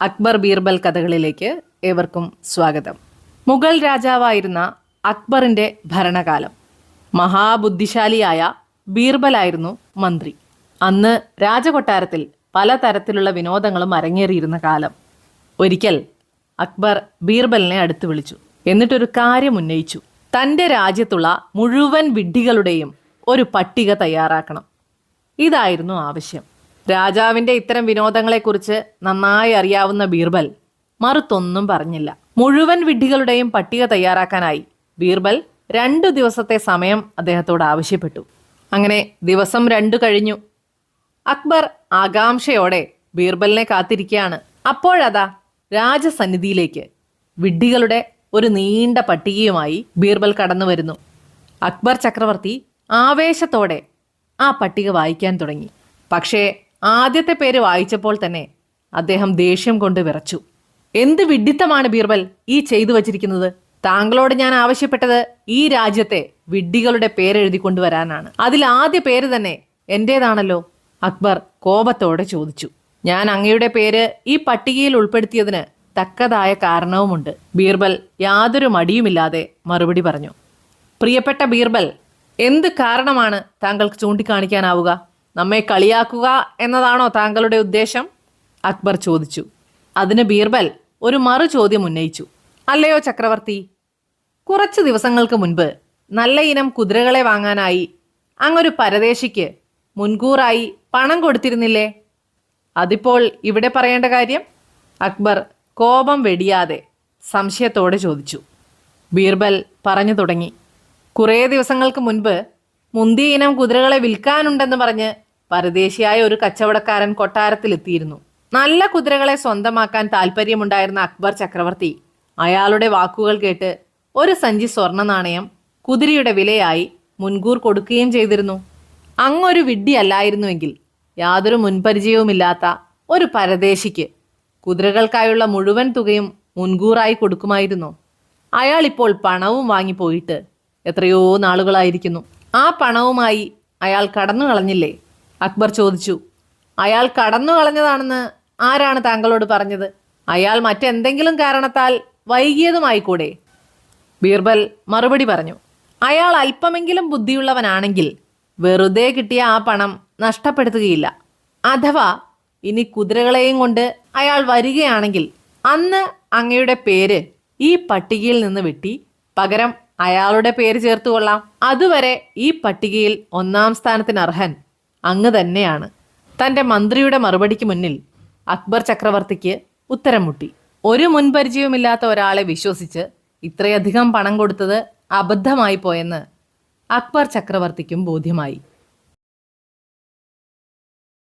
അക്ബർ ബീർബൽ കഥകളിലേക്ക് ഏവർക്കും സ്വാഗതം. മുഗൾ രാജാവായിരുന്ന അക്ബറിന്റെ ഭരണകാലം. മഹാബുദ്ധിശാലിയായ ബീർബലായിരുന്നു മന്ത്രി. അന്ന് രാജകൊട്ടാരത്തിൽ പലതരത്തിലുള്ള വിനോദങ്ങളും അരങ്ങേറിയിരുന്ന കാലം. ഒരിക്കൽ അക്ബർ ബീർബലിനെ അടുത്ത് വിളിച്ചു. എന്നിട്ടൊരു കാര്യം ഉന്നയിച്ചു. തന്റെ രാജ്യത്തുള്ള മുഴുവൻ വിഡ്ഢികളുടെയും ഒരു പട്ടിക തയ്യാറാക്കണം. ഇതായിരുന്നു ആവശ്യം. രാജാവിന്റെ ഇത്തരം വിനോദങ്ങളെക്കുറിച്ച് നന്നായി അറിയാവുന്ന ബീർബൽ മറുത്തൊന്നും പറഞ്ഞില്ല. മുഴുവൻ വിഡ്ഢികളുടെയും പട്ടിക തയ്യാറാക്കാനായി ബീർബൽ രണ്ടു ദിവസത്തെ സമയം അദ്ദേഹത്തോട് ആവശ്യപ്പെട്ടു. അങ്ങനെ ദിവസം രണ്ടു കഴിഞ്ഞു. അക്ബർ ആകാംക്ഷയോടെ ബീർബലിനെ കാത്തിരിക്കുകയാണ്. അപ്പോഴതാ രാജസന്നിധിയിലേക്ക് വിഡ്ഢികളുടെ ഒരു നീണ്ട പട്ടികയുമായി ബീർബൽ കടന്നു വരുന്നു. അക്ബർ ചക്രവർത്തി ആവേശത്തോടെ ആ പട്ടിക വായിക്കാൻ തുടങ്ങി. പക്ഷേ ആദ്യത്തെ പേര് വായിച്ചപ്പോൾ തന്നെ അദ്ദേഹം ദേഷ്യം കൊണ്ട് വിറച്ചു. എന്ത് വിഡ്ഢിത്തമാണ് ബീർബൽ ഈ ചെയ്തു വച്ചിരിക്കുന്നത്? താങ്കളോട് ഞാൻ ആവശ്യപ്പെട്ടത് ഈ രാജ്യത്തെ വിഡ്ഢികളുടെ പേരെഴുതി കൊണ്ടുവരാനാണ്. അതിൽ ആദ്യ പേര് തന്നെ എന്റേതാണല്ലോ? അക്ബർ കോപത്തോടെ ചോദിച്ചു. ഞാൻ അങ്ങയുടെ പേര് ഈ പട്ടികയിൽ ഉൾപ്പെടുത്തിയതിന് തക്കതായ കാരണവുമുണ്ട്. ബീർബൽ യാതൊരു മടിയുമില്ലാതെ മറുപടി പറഞ്ഞു. പ്രിയപ്പെട്ട ബീർബൽ എന്ത് കാരണമാണ് താങ്കൾക്ക് ചൂണ്ടിക്കാണിക്കാനാവുക? നമ്മെ കളിയാക്കുക എന്നതാണോ താങ്കളുടെ ഉദ്ദേശം? അക്ബർ ചോദിച്ചു. അതിന് ബീർബൽ ഒരു മറു ചോദ്യം ഉന്നയിച്ചു. അല്ലയോ ചക്രവർത്തി? കുറച്ച് ദിവസങ്ങൾക്ക് മുൻപ് നല്ല ഇനം കുതിരകളെ വാങ്ങാനായി അങ്ങൊരു പരദേശിക്ക് മുൻകൂറായി പണം കൊടുത്തിരുന്നില്ലേ? അതിപ്പോൾ ഇവിടെ പറയേണ്ട കാര്യം? അക്ബർ കോപം വെടിയാതെ സംശയത്തോടെ ചോദിച്ചു. ബീർബൽ പറഞ്ഞു തുടങ്ങി. കുറേ ദിവസങ്ങൾക്ക് മുൻപ് മുന്തിയ ഇനം കുതിരകളെ വിൽക്കാനുണ്ടെന്ന് പറഞ്ഞ് പരദേശിയായ ഒരു കച്ചവടക്കാരൻ കൊട്ടാരത്തിലെത്തിയിരുന്നു. നല്ല കുതിരകളെ സ്വന്തമാക്കാൻ താല്പര്യമുണ്ടായിരുന്ന അക്ബർ ചക്രവർത്തി അയാളുടെ വാക്കുകൾ കേട്ട് ഒരു സഞ്ചി സ്വർണ നാണയം കുതിരയുടെ വിലയായി മുൻകൂർ കൊടുക്കുകയും ചെയ്തിരുന്നു. അങ്ങൊരു വിഡ്ഢി അല്ലായിരുന്നുവെങ്കിൽ യാതൊരു മുൻപരിചയവുമില്ലാത്ത ഒരു പരദേശിക്ക് കുതിരകൾക്കായുള്ള മുഴുവൻ തുകയും മുൻകൂറായി കൊടുക്കുമായിരുന്നു. അയാൾ ഇപ്പോൾ പണവും വാങ്ങിപ്പോയിട്ട് എത്രയോ നാളുകളായിരിക്കുന്നു. ആ പണവുമായി അയാൾ കടന്നു കളഞ്ഞില്ലേ? അക്ബർ ചോദിച്ചു അയാൾ കടന്നു കളഞ്ഞതാണെന്ന് ആരാണ് താങ്കളോട് പറഞ്ഞത്? അയാൾ മറ്റെന്തെങ്കിലും കാരണത്താൽ വൈകിയതുമായിക്കൂടെ? ബീർബൽ മറുപടി പറഞ്ഞു അയാൾ അല്പമെങ്കിലും ബുദ്ധിയുള്ളവനാണെങ്കിൽ വെറുതെ കിട്ടിയ ആ പണം നഷ്ടപ്പെടുത്തുകയില്ല. അഥവാ ഇനി കുതിരകളെയും കൊണ്ട് അയാൾ വരികയാണെങ്കിൽ അന്ന് അങ്ങയുടെ പേര് ഈ പട്ടികയിൽ നിന്ന് വെട്ടി പകരം അയാളുടെ പേര് ചേർത്തുകൊള്ളാം. അതുവരെ ഈ പട്ടികയിൽ ഒന്നാം സ്ഥാനത്തിന് അർഹൻ അങ്ങ് തന്നെയാണ്. തന്റെ മന്ത്രിയുടെ മറുപടിക്ക് മുന്നിൽ അക്ബർ ചക്രവർത്തിക്ക് ഉത്തരം മുട്ടി ഒരു മുൻപരിചയവുമില്ലാത്ത ഒരാളെ വിശ്വസിച്ച് ഇത്രയധികം പണം കൊടുത്തത് അബദ്ധമായി പോയെന്ന് അക്ബർ ചക്രവർത്തിക്കും ബോധ്യമായി.